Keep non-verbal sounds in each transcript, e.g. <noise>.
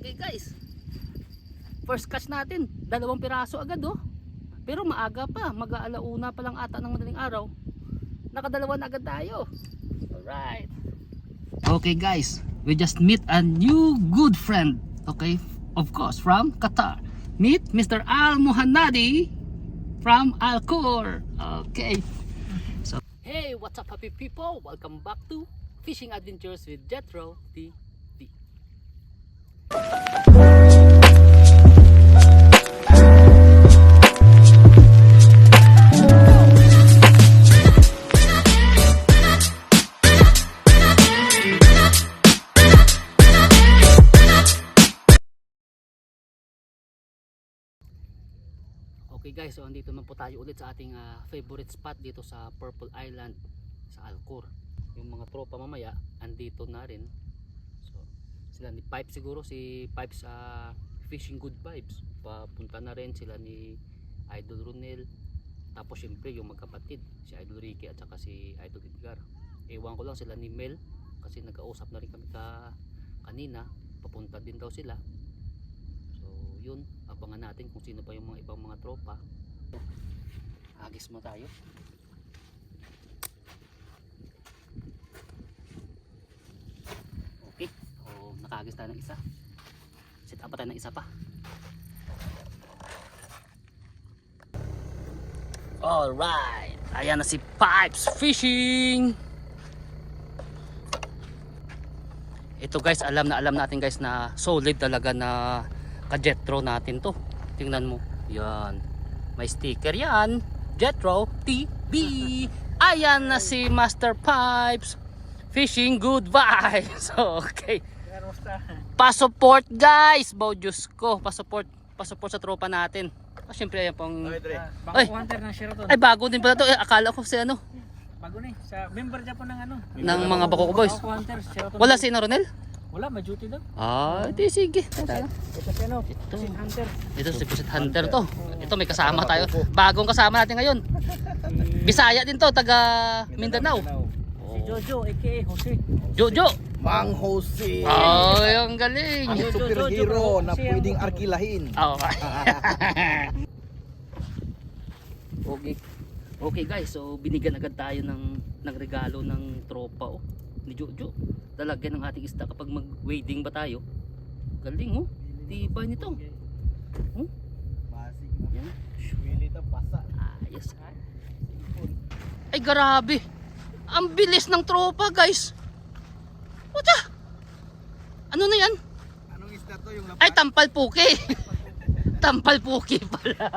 Okay guys. First catch natin. Dalawang piraso agad oh. Pero maaga pa. Mag-aalauna pa lang ata ng madaling araw. Nakadalawa na agad tayo. Alright. Okay guys. We just meet a new good friend. Okay. Of course from Qatar. Meet Mr. Al Muhannadi from Alcor. Okay. So, hey, what's up happy people? Welcome back to Fishing Adventures with Jetro TV. Guys, so andito naman po tayo ulit sa ating ah, favorite spot dito sa Purple Island sa Alcor. Yung mga tropa mamaya andito na rin. So sila ni Pipe siguro si Pipes sa Fishing Good Vibes. Papunta na rin sila ni Idol Ronel. Tapos syempre yung magkapatid, si Idol Ricky at saka si Idol Edgar. Ewan ko lang sila ni Mel kasi nagkausap na rin kami ka kanina. Papunta din daw sila. Yun, abangan natin kung sino pa yung mga ibang mga tropa. Agis mo tayo. Okay, so nakaagis tayo ng isa. Set up tayo ng isa pa. Alright, ayan na si Pipes Fishing! Ito guys, alam na alam natin guys na solid talaga na ka-jetro natin to. Tingnan mo. Yan. May sticker yan. Jetro TV. Ayan na si Master Pipes. Fishing good vibes. <laughs> Okay. Pa-support guys. Bao Diyos ko. Pa-support. Pa-support sa tropa natin. Ah, Siyempre ayan pong... Bako Ay. hunter ng Sheraton. Ay bago din pala to. Eh, akala ko si ano. Bago na eh. Sa member dyan po ng ano. Ng mga Bakoko Boys. Bako hunter, Sheraton. Wala si Ronel? Wala, may duty daw. Ah, di sige. Tara. Ito si ano, Ito. si hunter. Ito si Pusit Hunter to. Ito may kasama tayo. Bagong kasama natin ngayon. <laughs> Bisaya din to, taga Mindanao. Si Jojo, aka Jose. Jojo. Mang Jose. Oh, yung galing. Ang Jojo, superhero Jojo, na pwedeng arkilahin. <laughs> Oh. okay. Okay guys, so binigyan agad tayo ng ng regalo ng tropa oh ni Jojo. Lalagyan ng ating isda kapag mag-wading ba tayo. Galing oh. Tibay nito. Oh, Masig yan. Willy ta basa. Ayos. Ay grabe. Ang bilis ng tropa guys. Puta. Ano na yan? Anong isda to yung Ay tampal puki. <laughs> tampal puki pala. <laughs>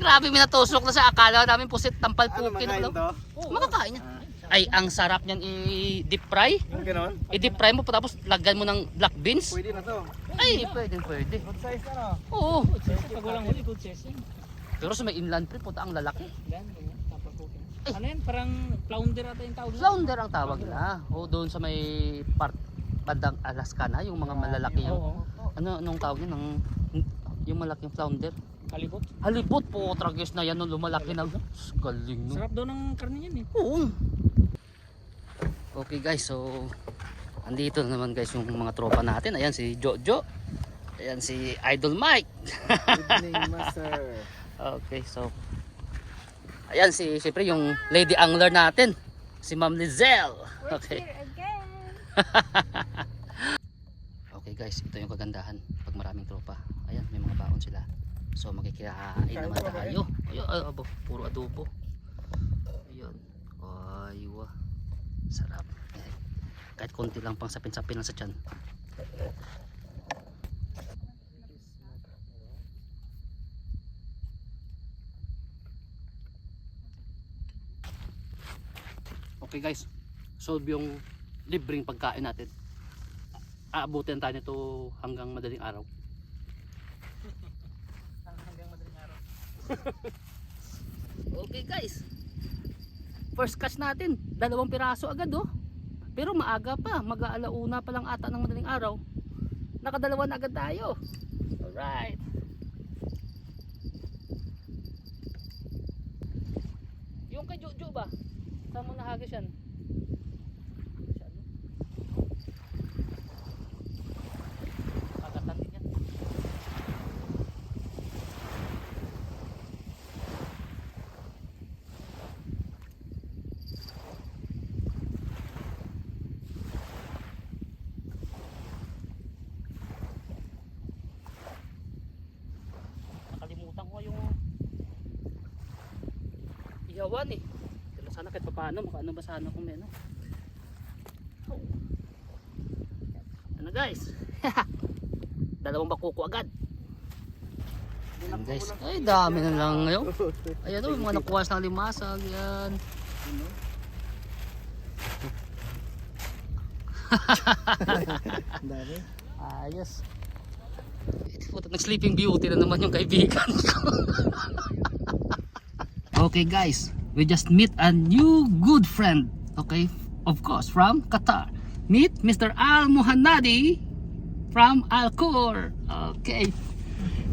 grabe minatusok na sa akala namin pusit tampal Ano puki na makain pala. to? Makakain niya. Ay ang sarap niyan i-deep fry. Yung? I-deep fry mo tapos lagyan mo ng black beans. Pwede na to. Ay pwede pwede. Good size na no? Oo. Pag walang huli, good chasing. Pero sa may inland pre puta ang lalaki. Okay. Ano yan? Parang flounder ata yung tawag. Flounder ang tawag nila. O doon sa may part bandang Alaska na, yung mga malalaki yung Oo, ano anong tawag yun ng yung malaking flounder. Kalibot. Halibot po, tragis na yan nung lumalaki na. Galing no. Sarap daw ng karne yan eh. Oo. Okay guys, so andito na naman guys yung mga tropa natin. Ayan si Jojo. Ayan si Idol Mike. <laughs> Evening master. Okay, so Ayan si syempre yung lady angler natin, si Ma'am Lizelle. Okay. <laughs> okay guys, ito yung kagandahan pag maraming tropa. Ayan, may mga baon sila. So makikikain naman tayo. Ayun, ay, abo, puro adobo. Ayun. Aywa. Sarap. Ayan. Kahit konti lang pang sapin-sapin lang sa tiyan. Okay guys, solve yung libreng pagkain natin. Aabutin tayo nito hanggang madaling araw. Hanggang madaling araw. <laughs> Okay guys, first catch natin, dalawang piraso agad oh. Pero maaga pa, mag-aalauna pa lang ata ng madaling araw. Nakadalawa na agad tayo. Alright. Yung kay Jojo ba? Saan mo nahagis yan? Masyado. ginawan eh. Pero sana kahit paano, makaano ba sana kung may ano. Oh. Ano guys? <laughs> Dalawang bakuko agad. Ayan guys. Ay dami na lang ngayon. <laughs> Ayan o, mga nakuha ng limasag. Yan. Dami. Ayos. Puta, nag-sleeping beauty na naman yung kaibigan ko. okay guys, we just meet a new good friend. Okay, of course, from Qatar. Meet Mr. Al Muhannadi from Alcor. Okay.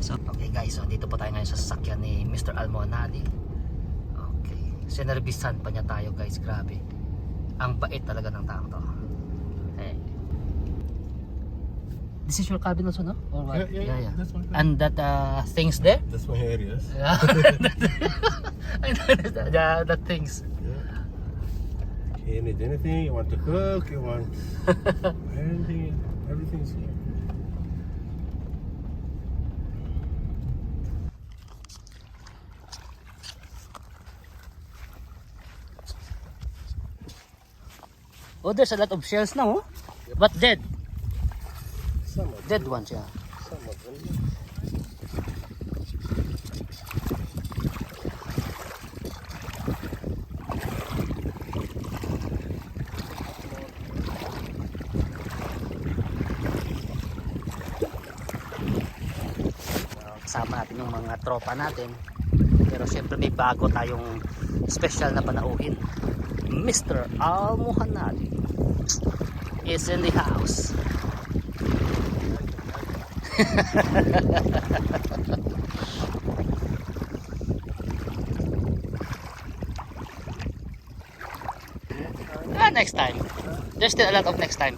So, okay guys, so dito po tayo ngayon sa sasakyan ni Mr. Al Muhannadi. Okay. Sinerbisan pa niya tayo guys, grabe. Ang bait talaga ng tao to. Hey. This is your cabin also, no? Or what? Yeah, yeah, yeah. That's my cabin. And that uh, things there? That's my areas. <laughs> Yeah. <laughs> That, the, the things. You need anything, you want to cook, you want <laughs> anything, everything's here. Oh, there's a lot of shells now, oh. But dead. Dead of them. Kasama natin yung mga tropa natin. Pero syempre may bago tayong special na panauhin. Mr. Al Muhannadi is in the house. <laughs> ah, next time. There's still a lot of next time.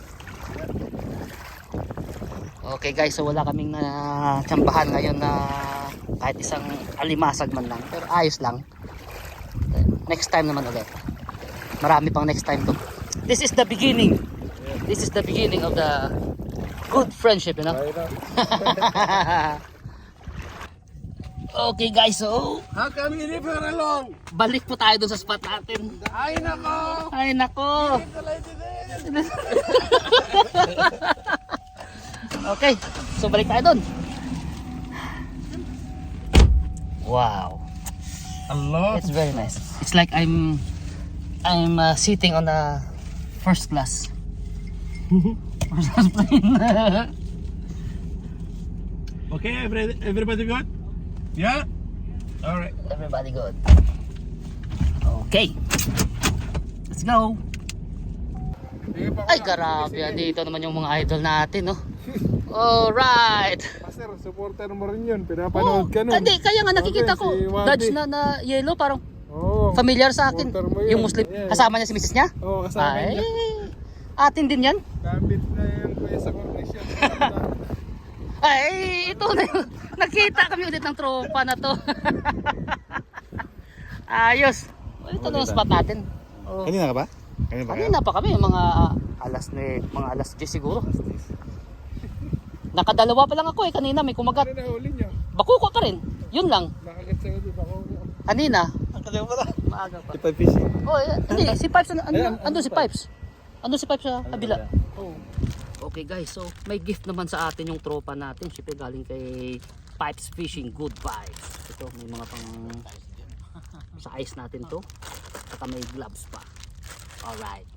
Okay guys, so wala kaming na tsambahan ngayon na kahit isang alimasag man lang. Pero ayos lang. Next time naman ulit. Marami pang next time to. This is the beginning. This is the beginning of the good friendship, you know? <laughs> Okay guys, so How come you leave her alone? balik po tayo dun sa spot natin. Ay nako! Ay nako! <laughs> okay, so balik tayo dun. Wow, Allah. it's very nice. It's like I'm I'm uh, sitting on a first class. <laughs> class <laughs> plane. Okay, every, everybody good? Yeah? Alright. Everybody good. Okay. Let's go. Ay, grabe. Dito naman yung mga idol natin, no? <laughs> Alright. Master, supporter mo rin yun. Oh, Pinapanood ka nun. hindi, kaya nga nakikita ko. si. Dodge na, na yellow, parang Oo. familiar sa akin. Yung Muslim, kasama niya si misis niya? Oo, kasama Ay, niya. Atin din yan. Kabit na yung kuya sa cornition. <laughs> Ay, ito na yun. Nakita kami ulit ng tropa na to. <laughs> Ayos. Ito na yung spot natin. Oh. Kanina ka ba? Kanina ba? Kanina pa kami, mga alas na mga alas 10 siguro. Nakadalawa pa lang ako eh, kanina may kumagat. Ano na huli niyo? Bakuko pa rin, yun lang. Nakagat sa'yo, di ba? Kanina, Ang kaliwa pala. maaga pa. Ipay fishing. Oh, eh, hindi, si Pipes, ano, ano, andun si Pipes. Andun si Pipes sa Ano kabila. Oh. Okay guys, so may gift naman sa atin yung tropa natin. Siyempre galing kay Pipes Fishing Good Vibes. Ito, may mga pang sa ice natin to. Saka may gloves pa. Alright.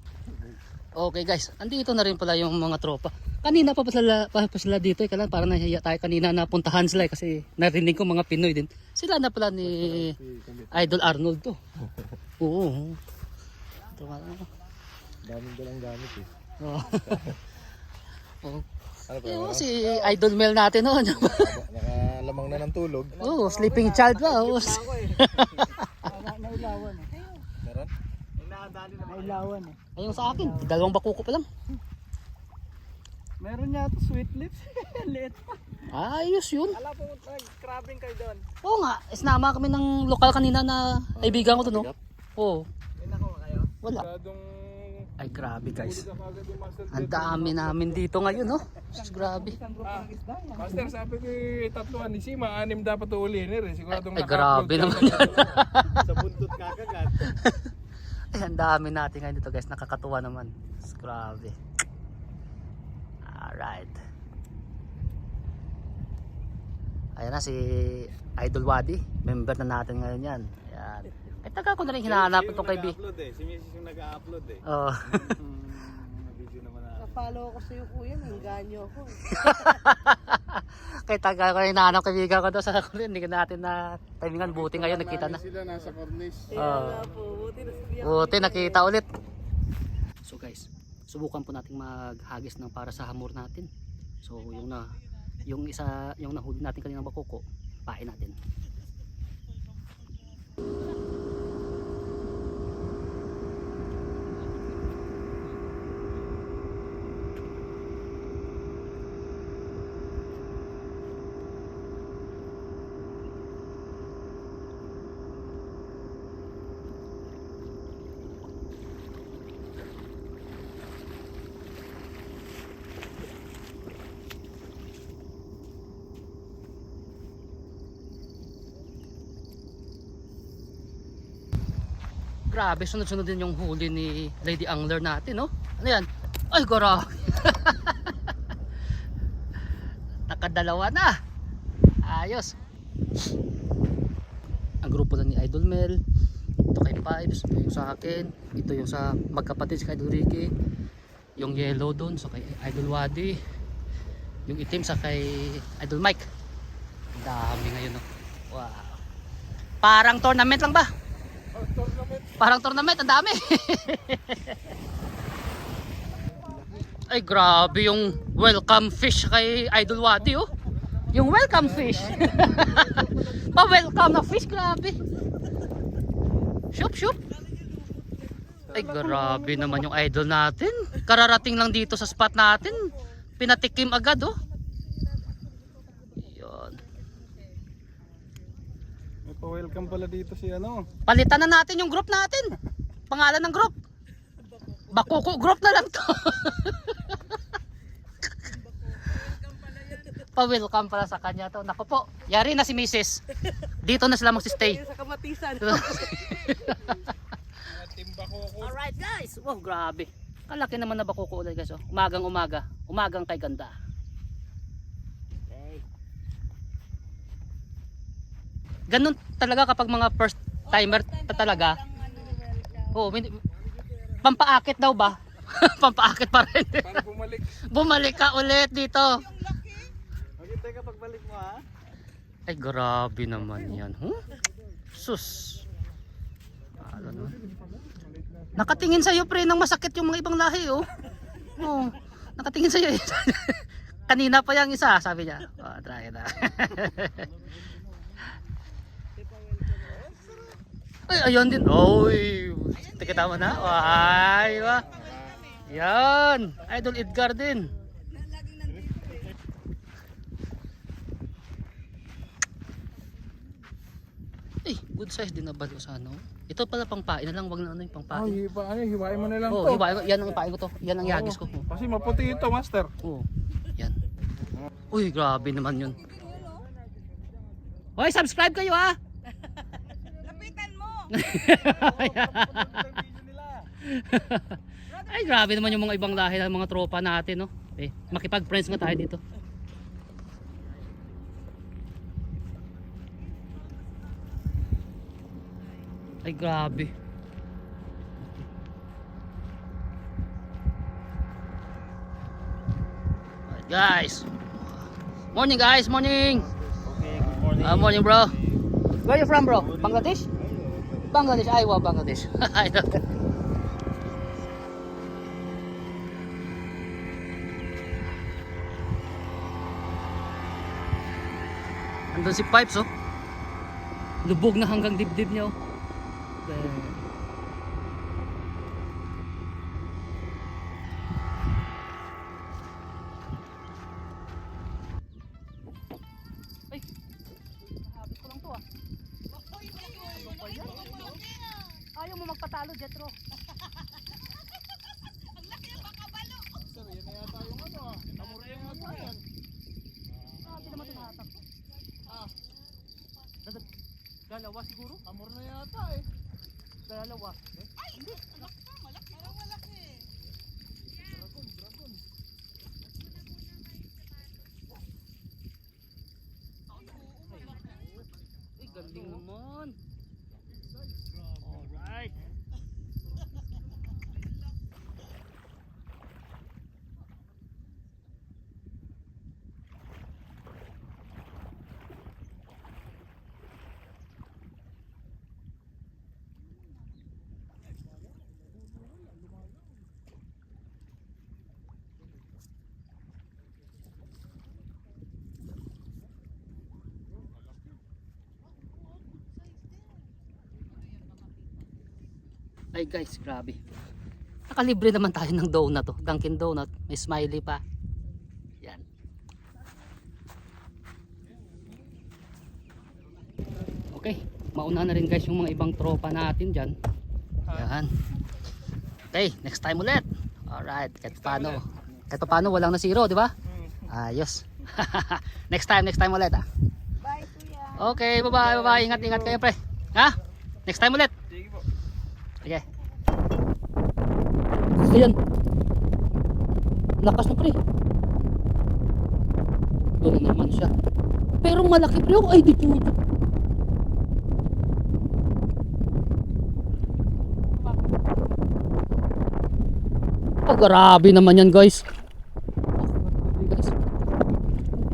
Okay guys, andito na rin pala yung mga tropa. Kanina pa pa sila, pa, pa sila dito eh, kailan parang nahiya tayo kanina na puntahan sila eh, kasi narinig ko mga Pinoy din. Sila na pala ni Idol Arnold to. Oo. Ito. Daming dalang gamit eh. Oo. <laughs> Oo. Ano pa? Yung si Idol Mel natin noon. Nakalamang na ng tulog. <laughs> oh, sleeping child pa. Oh. Nailawan <laughs> eh. Meron? Nailawan eh. Ayun sa akin, dalawang bakuko pa lang. Meron niya sweet lips. Liit pa. Ayos yun. Alam po, nag-crabbing kayo doon. Oo nga, isnama kami ng lokal kanina na kaibigan ko to, no? Oo, May nakuha kayo? wala. Masyadong Ay grabe guys. Ang dami namin dito ngayon no. Sus, grabe. Master, sabi ko tatluan ni Sima, anim dapat uulin eh. Siguradong Ay, naka-upload grabe naman. na. Sa buntot kakagat. <laughs> Ay, ang dami natin ngayon dito guys. Nakakatuwa naman. Sus, grabe. Alright. Ayan na si Idol Wadi. Member na natin ngayon yan. Ay taga ko na rin hinahanap itong kaibigan. nag-upload eh. Si Mrs. yung nag-upload eh. Oh. Video naman na. Napalo ko sa'yo kuya, nangganyo ako. eh. <laughs> Kay taga ko na hinahanap kaibigan ko doon sa kulit. Hindi ka natin na timingan. Buti ngayon nakita na. Sila nasa cornice. Kaya Ah. nga po, buti na sabihan ko. Buti nakita ulit. So guys, subukan po nating maghagis ng para sa hamor natin. So yung na yung isa yung nahuli natin kanina bakoko, pain natin. Grabe, sunod-sunod din yung huli ni Lady Angler natin, no? Ano yan? Ay, gora! <laughs> Nakadalawa na! Ayos! Ang grupo na ni Idol Mel, ito kay Pipes, ito yung sa akin, ito yung sa magkapatid si Idol Ricky, yung yellow doon sa kay Idol Wadi, yung itim sa kay Idol Mike. Dami ngayon, no? Wow! Parang tournament lang ba? Parang tournament, ang dami. Ay grabe yung welcome fish kay Idol Wadi oh. Yung welcome fish. <laughs> Pa-welcome na fish, grabe. Shoop, shoop. Ay grabe naman yung idol natin. Kararating lang dito sa spot natin. Pinatikim agad oh. Yun. May pa-welcome pala dito si ano. Palitan na natin yung group natin. Pangalan ng group. Bakuko group na lang to. Pa-welcome pala sa kanya to. Nako po, yari na si Mrs. Dito na sila magsistay. Sa kamatisan. Alright guys. Wow, grabe. Kalaki naman na bakuko ulit guys. Oh. Umagang umaga. Umagang kay ganda. Ganun talaga kapag mga first timer ta talaga. Oo, pampaakit daw ba? <laughs> pampaakit pa rin. Para bumalik. <laughs> Bumalik ka ulit dito. Maghintay ka pagbalik mo ha. Ay, grabe naman yan. Huh? Sus. Ano no? Nakatingin sa'yo pre nang masakit yung mga ibang lahi oh. Oh, nakatingin sa'yo eh. <laughs> Kanina pa yung isa, sabi niya. Oh, try na. Ay, ayun din. Oy, tikita mo na. Ay, wa. Yan. Idol Edgar din. Eh, good size din na balo sa ano. Ito pala pang pain na lang, wag na ano yung pang Ah, pain. hiwa, ano, hiwain mo na lang Oh, to. hiwain ko. Yan ang pain ko to. Yan ang yagis ko. Kasi maputi ito, master. Oh. Yan. Uy, grabe naman yun. Hoy, subscribe kayo ha. Ay, grabe naman yung mga ibang lahi ng mga tropa natin, no? Eh, makipag-friends nga tayo dito. Ay, grabe. Alright, guys. Morning, guys. Morning. Okay, good morning. Ah, morning, bro. Where you from, bro? Bangladesh? Bangladesh. Wow, Bangladesh. <laughs> I know. Andun si Pipes, oh. Lubog na hanggang dibdib niya, oh. There. Ay, habis ko lang to, ah. Ayaw mo magpatalo, Jetro. Dalawa siguro? Amor na yata eh. Dalawa. Ay, galing Ay guys, grabe. Nakalibre naman tayo ng donut to. Dunkin Donut. May smiley pa. Yan. Okay. Mauna na rin guys yung mga ibang tropa natin dyan. Yan. Okay, next time ulit. Alright, kahit paano. Kahit paano, walang na zero, di ba? Ayos. <laughs> next time, next time ulit ah. Bye, kuya. Okay, bye-bye, bye-bye. Ingat, ingat kayo pre. Ha? Next time ulit. Sige. Ayan. Lakas na pre. Doon naman siya. Pero malaki pre. oh. Ay, di po. Oh, grabe naman yan guys.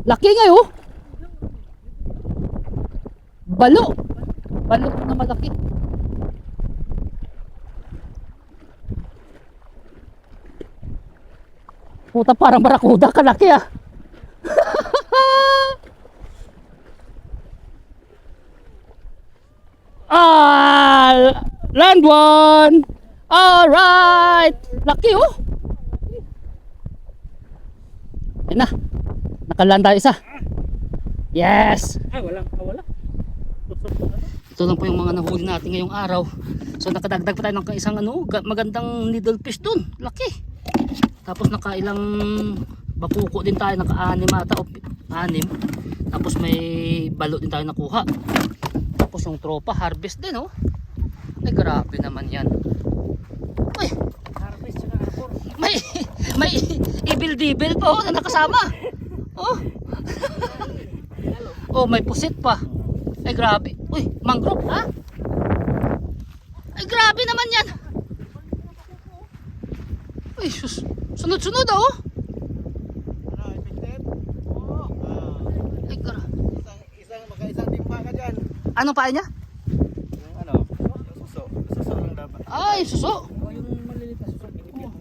Laki nga oh. Balo. Balo na malaki. Puta parang barakuda kalaki ah. <laughs> ah, land one. All right. Laki oh. Ayun na. Nakaland tayo isa. Yes. Ay, walang, ah, wala. Ito lang po yung mga nahuli natin ngayong araw. So nakadagdag pa tayo ng isang ano, ga- magandang needle fish dun. Laki. Tapos nakailang bakuko din tayo, naka-anim ata o anim. Tapos may balot din tayo nakuha. Tapos yung tropa, harvest din oh. Ay grabe naman yan. Ay, Harvest tsaka arbor. may may ibil-dibil pa oh na nakasama. Oh. oh, may pusit pa. Ay grabe. Uy, mangrove ha? Ay grabe naman yan. Uy, sus. Sunod-sunod oh. Ano, effective? Oo. Ah, Ay gra. isang, isang, magka-isang timpa ka dyan. Ano pa niya? Yung ano, yung suso. Suso lang dapat. Ay, suso. O, yung maliliit na. Binibigyan mo.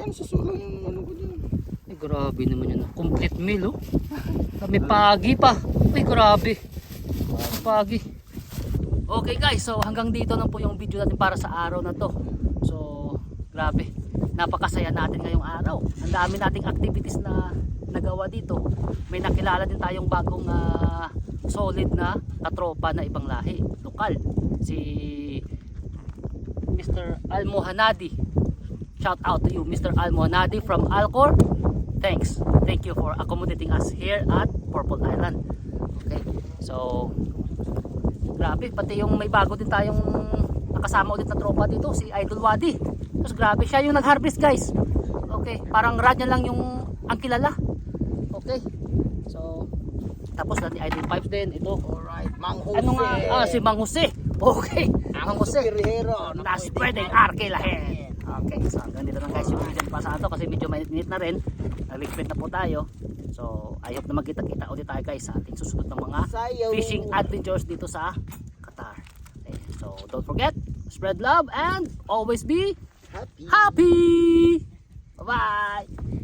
Yan, suso lang yung ano ko dyan. Ay grabe naman yan. Complete meal oh. May pagi pa. Ay grabe. May pagi. Okay guys, so hanggang dito na po yung video natin para sa araw na to. So, grabe. Napakasaya natin ngayong araw. Ang dami nating activities na nagawa dito. May nakilala din tayong bagong ah, solid na katropa na ibang lahi, lokal. Si Mr. Almohanadi. Shout out to you, Mr. Almohanadi from Alcor. Thanks. Thank you for accommodating us here at Purple Island. Okay. So, grabe. Pati yung may bago din tayong nakasama ulit na tropa dito, si Idol Wadi. Tapos grabe, siya yung nag-harvest guys. Okay. Parang rad niya lang yung ang kilala. Okay. So, tapos na ni Idol Pipes din. Ito. Alright, Mang Jose. Ano nga? Ah, si Mang Jose. Okay. Mang Jose. Superhero. Nas pwedeng arkilahin. Okay, so hanggang dito lang guys yung video para sa ato kasi medyo mainit na rin. Nag-expect na po tayo. So, I hope na magkita-kita ulit tayo guys sa ating susunod ng mga Sayaw. fishing adventures dito sa Qatar. Okay, so, don't forget, spread love and always be Happy. happy! Bye-bye!